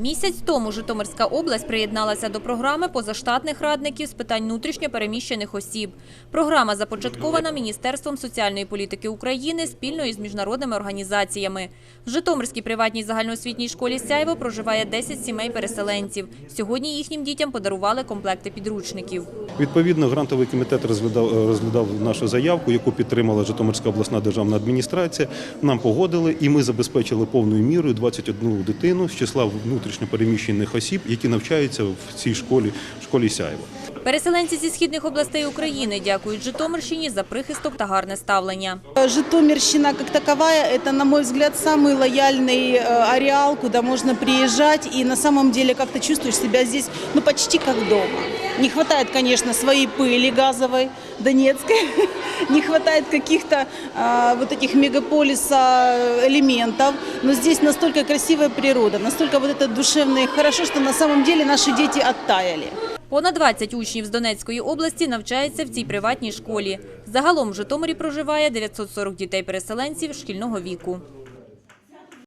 Місяць тому Житомирська область приєдналася до програми позаштатних радників з питань внутрішньо переміщених осіб. Програма започаткована Міністерством соціальної політики України спільно із міжнародними організаціями. В Житомирській приватній загальноосвітній школі Сяйво проживає 10 сімей переселенців. Сьогодні їхнім дітям подарували комплекти підручників. Відповідно, грантовий комітет розглядав, розглядав нашу заявку, яку підтримала Житомирська обласна державна адміністрація. Нам погодили, і ми забезпечили повною мірою 21 дитину з числа внутрішньопереміщених осіб, які навчаються в цій школі, школі Сяєво. Переселенці зі східних областей України дякують Житомирщині за прихисток та гарне ставлення. Житомирщина как таковая – это, на мой взгляд, самый лояльный э, ареал, куда можно приезжать, и на самом деле как-то чувствуешь себя здесь ну, почти как дома. Не хватает, конечно, своей пыли газовой, донецкой, не хватает каких-то а, вот этих мегаполиса элементов, но здесь настолько красивая природа, настолько вот это душевно и хорошо, что на самом деле наши дети оттаяли. Понад 20 учнів з Донецької області навчаються в цій приватній школі. Загалом в Житомирі проживає 940 дітей-переселенців шкільного віку.